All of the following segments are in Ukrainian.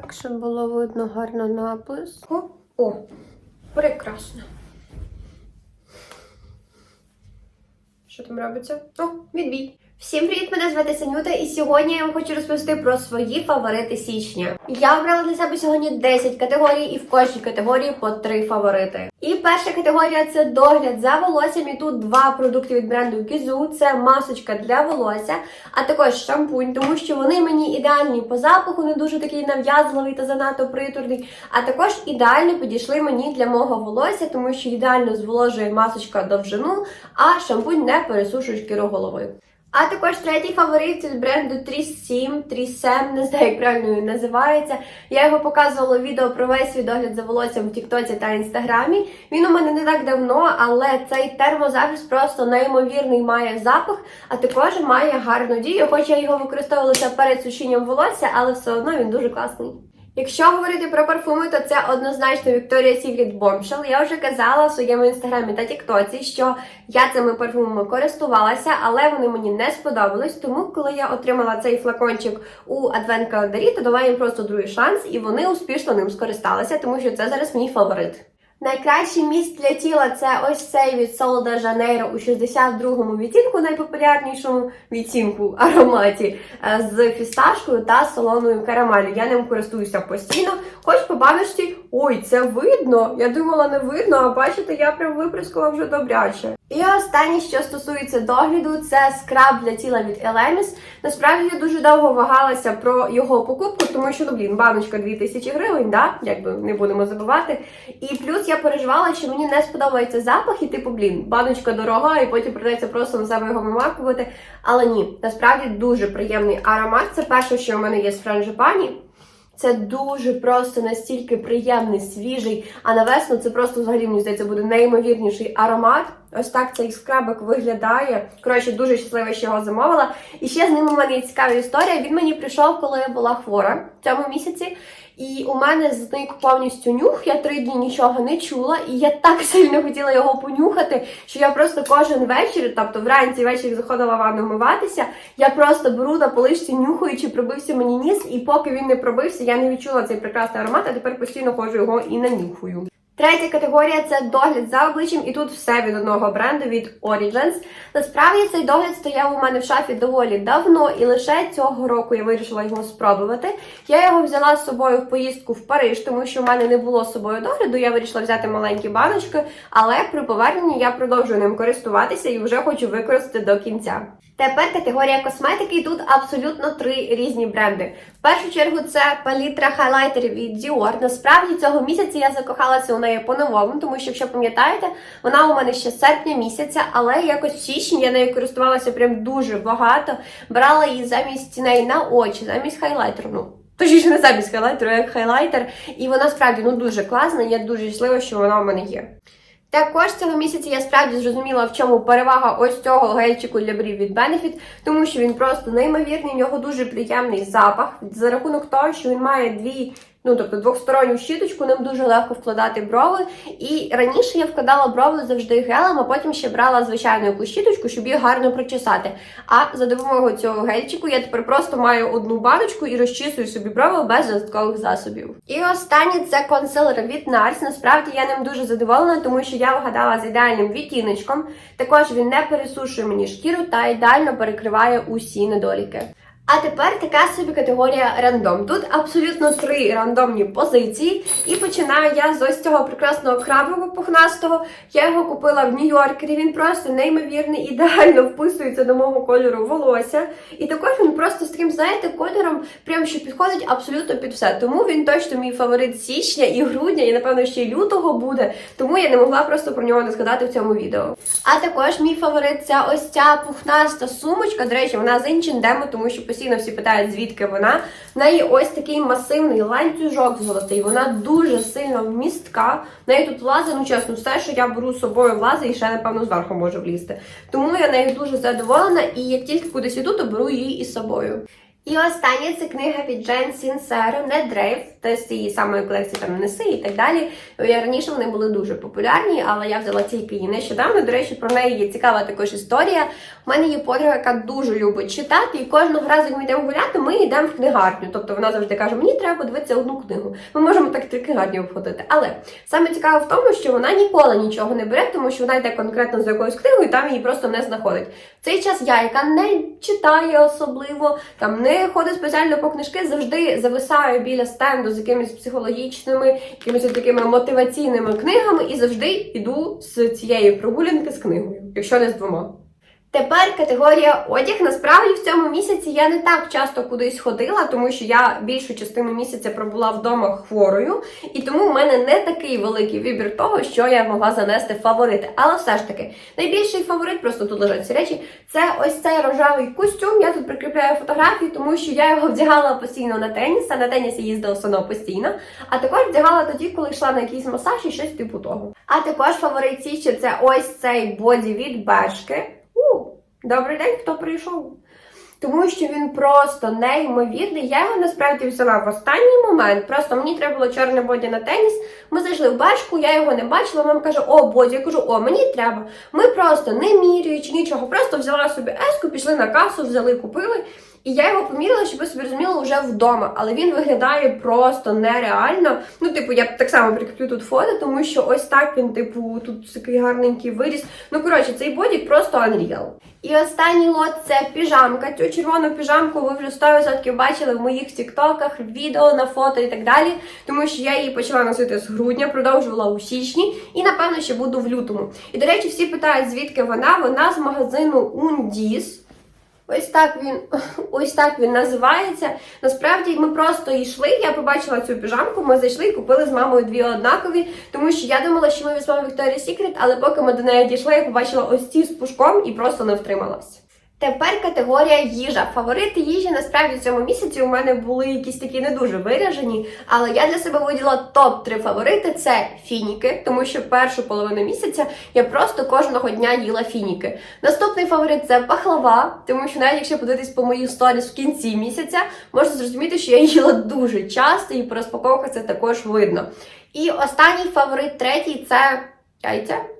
так, щоб було видно гарно напис. О, о прекрасно. Що там робиться? О, відбій. Всім привіт! Мене звати Санюта, і сьогодні я вам хочу розповісти про свої фаворити січня. Я обрала для себе сьогодні 10 категорій, і в кожній категорії по 3 фаворити. І перша категорія це догляд за волоссям. І тут два продукти від бренду Kizu. Це масочка для волосся, а також шампунь, тому що вони мені ідеальні по запаху, не дуже такий нав'язливий та занадто притурний. А також ідеально підійшли мені для мого волосся, тому що ідеально зволожує масочка довжину, а шампунь не пересушує шкіру голови. А також третій фаворит від бренду Трісім, Трісем, не знаю, як правильно він називається. Я його показувала у відео про весь свій догляд за волоссям в Тіктоці та Інстаграмі. Він у мене не так давно, але цей термозахист просто неймовірний має запах, а також має гарну дію. Хоч я його використовувала ще перед сушінням волосся, але все одно він дуже класний. Якщо говорити про парфуми, то це однозначно Victoria's Secret Bombshell. Я вже казала в своєму інстаграмі та тіктоці, що я цими парфумами користувалася, але вони мені не сподобались. Тому, коли я отримала цей флакончик у адвент-календарі, то дала їм просто другий шанс, і вони успішно ним скористалися, тому що це зараз мій фаворит. Найкращий міст для тіла це ось цей від de Janeiro у 62-му відтінку, найпопулярнішому відтінку ароматі е, з фісташкою та солоною карамелю. Я ним користуюся постійно, хоч по ой, це видно. Я думала, не видно, а бачите, я прям виприскувала вже добряче. І останнє, що стосується догляду, це скраб для тіла від Elemis. Насправді я дуже довго вагалася про його покупку, тому що, ну блін, баночка 2000 гривень, да? якби не будемо забувати. І плюс я переживала, що мені не сподобається запах, і типу, блін, баночка дорога, і потім придеться просто на себе його вимакувати. Але ні, насправді дуже приємний аромат. Це перше, що у мене є з франжипані. Це дуже просто настільки приємний, свіжий, а на весну це просто взагалі мені здається буде неймовірніший аромат. Ось так цей скрабик виглядає. Коротше, дуже щаслива, що його замовила. І ще з ним у мене є цікава історія. Він мені прийшов, коли я була хвора в цьому місяці. І у мене зник повністю нюх. Я три дні нічого не чула, і я так сильно хотіла його понюхати, що я просто кожен вечір, тобто вранці вечір заходила в ванну вмиватися. Я просто беру на полишці, нюхаю, чи пробився мені ніс, і поки він не пробився, я не відчула цей прекрасний аромат, а тепер постійно ходжу його і нанюхую. Третя категорія це догляд за обличчям, і тут все від одного бренду від Origins. Насправді цей догляд стояв у мене в шафі доволі давно, і лише цього року я вирішила його спробувати. Я його взяла з собою в поїздку в Париж, тому що в мене не було з собою догляду. Я вирішила взяти маленькі баночки, але при поверненні я продовжую ним користуватися і вже хочу використати до кінця. Тепер категорія косметики, і тут абсолютно три різні бренди. В першу чергу це палітра хайлайтерів від Dior. Насправді цього місяця я закохалася у неї по-новому, тому що, якщо пам'ятаєте, вона у мене ще серпня місяця, але якось в січні я нею користувалася прям дуже багато. Брала її замість неї на очі, замість хайлайтеру. Ну, Точніше, не замість хайлайтеру, як хайлайтер. І вона справді ну дуже класна. Я дуже щаслива, що вона у мене є. Також цього місяця я справді зрозуміла, в чому перевага ось цього гельчику для брів від Benefit, тому що він просто неймовірний, в нього дуже приємний запах за рахунок того, що він має дві. Ну, тобто двохсторонню щіточку, ним дуже легко вкладати брови. І раніше я вкладала брови завжди гелем, а потім ще брала звичайну якусь щіточку, щоб їх гарно причесати. А за допомогою цього гельчику я тепер просто маю одну баночку і розчісую собі брови без додаткових засобів. І останнє це консилер від NARS. Насправді я ним дуже задоволена, тому що я вгадала з ідеальним відтіночком. Також він не пересушує мені шкіру та ідеально перекриває усі недоліки. А тепер така собі категорія рандом. Тут абсолютно три рандомні позиції. І починаю я з ось цього прекрасного крабового пухнастого. Я його купила в Нью-Йоркері. Він просто неймовірний, ідеально вписується до мого кольору волосся. І також він просто з таким, знаєте, кольором, прям що підходить абсолютно під все. Тому він точно мій фаворит січня і грудня, і напевно ще й лютого буде. Тому я не могла просто про нього не згадати в цьому відео. А також мій фаворит це ось ця пухнаста сумочка. До речі, вона з Demo, тому що постійно всі питають, звідки вона. В неї ось такий масивний ланцюжок золотий. Вона дуже сильно вмістка. В неї тут влазить, ну чесно, все, що я беру з собою влазить і ще, напевно, зверху можу влізти. Тому я нею дуже задоволена, і як тільки кудись іду, то беру її із собою. І остання це книга від Джен Сінсеро, не Дрейф, то з цієї самої колекції там неси і так далі. Я раніше вони були дуже популярні, але я взяла тільки її нещодавно. До речі, про неї є цікава також історія. У мене є подруга, яка дуже любить читати, і кожного разу, як ми йдемо гуляти, ми йдемо в книгарню. Тобто вона завжди каже: Мені треба подивитися одну книгу. Ми можемо так три книгарні обходити. Але саме цікаво в тому, що вона ніколи нічого не бере, тому що вона йде конкретно за якоюсь книгою, і там її просто не знаходить. В цей час я, яка не читає особливо, там не ходить спеціально по книжки, завжди зависаю біля стенду з якимись психологічними, якимись такими мотиваційними книгами, і завжди йду з цієї прогулянки з книгою, якщо не з двома. Тепер категорія одяг. Насправді в цьому місяці я не так часто кудись ходила, тому що я більшу частину місяця пробула вдома хворою, і тому в мене не такий великий вибір того, що я могла занести в фаворити. Але все ж таки, найбільший фаворит, просто тут лежать ці речі, це ось цей рожевий костюм. Я тут прикріпляю фотографії, тому що я його вдягала постійно на теніс, а на теніс я їздила одно постійно. А також вдягала тоді, коли йшла на якийсь масаж і щось типу того. А також фаворит січі це ось цей боді від Бешки. У, добрий день, хто прийшов? Тому що він просто неймовірний. Я його насправді взяла в останній момент. Просто мені треба було чорне боді на теніс. Ми зайшли в башку, я його не бачила. Мама каже: О, боді, я кажу, о, мені треба. Ми просто не міряючи нічого, просто взяла собі еску, пішли на касу, взяли, купили. І я його поміряла, щоб ви собі розуміли, вже вдома. Але він виглядає просто нереально. Ну, типу, я так само прикріплю тут фото, тому що ось так він, типу, тут такий гарненький виріс. Ну, коротше, цей бодік просто unreal. І останній лот це піжамка. Цю червону піжамку ви вже 100% бачили в моїх тіктоках, відео на фото і так далі. Тому що я її почала носити з грудня, продовжувала у січні і, напевно, ще буду в лютому. І, до речі, всі питають, звідки вона. Вона з магазину Undis. Ось так він ось так він називається. Насправді ми просто йшли. Я побачила цю піжамку. Ми зайшли і купили з мамою дві однакові, тому що я думала, що ми візьмемо Victoria's Secret, але поки ми до неї дійшли, я побачила ось ці з пушком і просто не втрималась. Тепер категорія їжа. Фаворити їжі насправді в цьому місяці у мене були якісь такі не дуже виражені, але я для себе виділа топ-3 фаворити це фініки, тому що першу половину місяця я просто кожного дня їла фініки. Наступний фаворит це пахлава, тому що навіть якщо подивитись по моїх сторіс в кінці місяця, можна зрозуміти, що я їла дуже часто, і по розпаковках це також видно. І останній фаворит, третій це яйця.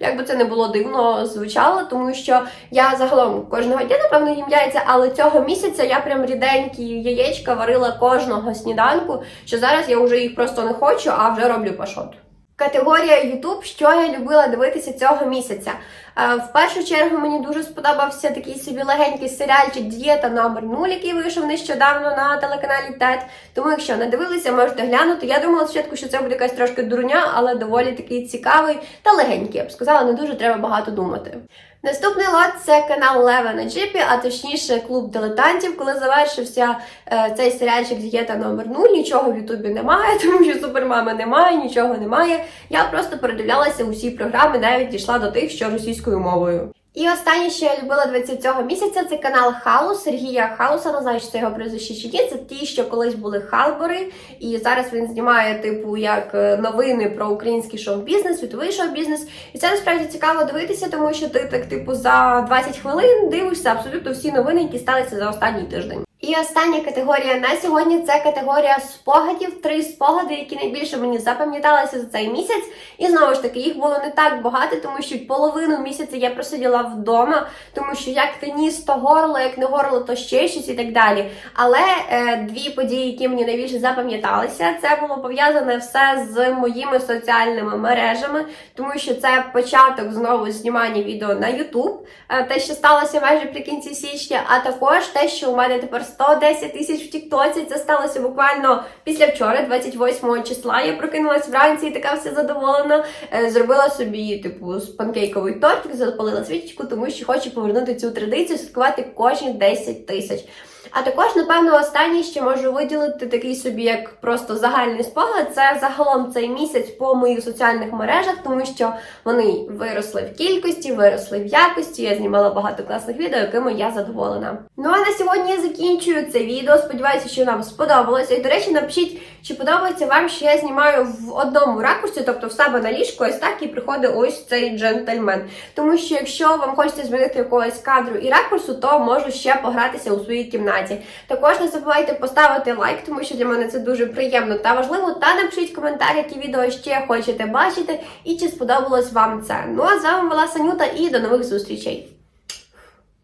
Як би це не було дивно звучало, тому що я загалом кожного дня, напевно, їм яйця, але цього місяця я прям ріденькі яєчка варила кожного сніданку, що зараз я вже їх просто не хочу, а вже роблю пашот. Категорія YouTube, що я любила дивитися цього місяця. Е, В першу чергу мені дуже сподобався такий собі легенький серіальчик Дієта номер 0 який вийшов нещодавно на телеканалі ТЕТ. Тому, якщо не дивилися, можете глянути. Я думала спочатку, що це буде якась трошки дурня, але доволі такий цікавий та легенький. Я б сказала, не дуже треба багато думати. Наступний лот це канал Лева на Джипі, а точніше клуб дилетантів. Коли завершився е, цей серіальчик Дієта номер 0 нічого в Ютубі немає, тому що супермами немає, нічого немає. Я просто передивлялася усі програми, навіть дійшла до тих, що російською мовою. І останнє, що я любила дивитися цього місяця, це канал Халус Сергія Халуса. Не знаю, чи це його прізвище чи ні. Це ті, що колись були халбори, і зараз він знімає, типу, як е, новини про український шоу-бізнес, світовий шоу-бізнес. І це насправді цікаво дивитися, тому що ти так, типу, за 20 хвилин дивишся абсолютно всі новини, які сталися за останній тиждень. І остання категорія на сьогодні це категорія спогадів. Три спогади, які найбільше мені запам'яталися за цей місяць. І знову ж таки, їх було не так багато, тому що половину місяця я просиділа вдома, тому що як теніс, то горло, як не горло, то ще щось і так далі. Але е, дві події, які мені найбільше запам'яталися, це було пов'язане все з моїми соціальними мережами, тому що це початок знову знімання відео на YouTube, е, те, що сталося майже при кінці січня, а також те, що у мене тепер 110 тисяч в Тіктоці. Це сталося буквально після вчора, 28 числа. Я прокинулась вранці і така вся задоволена. Е, Зробила собі, типу, панкейковий тортик, запалила свічку, тому що хочу повернути цю традицію, святкувати кожні 10 тисяч. А також, напевно, останнє ще можу виділити такий собі, як просто загальний спогад. Це загалом цей місяць по моїх соціальних мережах, тому що вони виросли в кількості, виросли в якості. Я знімала багато класних відео, якими я задоволена. Ну а на сьогодні я закінчую це відео. Сподіваюся, що вам сподобалося. І до речі, напишіть, чи подобається вам, що я знімаю в одному ракурсі, тобто в себе на ліжку, ось так і приходить ось цей джентльмен. Тому що якщо вам хочеться змінити якогось кадру і ракурсу, то можу ще погратися у своїй кімнаті. Форматі. Також не забувайте поставити лайк, тому що для мене це дуже приємно та важливо. Та напишіть коментар, які відео ще хочете бачити, і чи сподобалось вам це. Ну а з вами була Санюта і до нових зустрічей.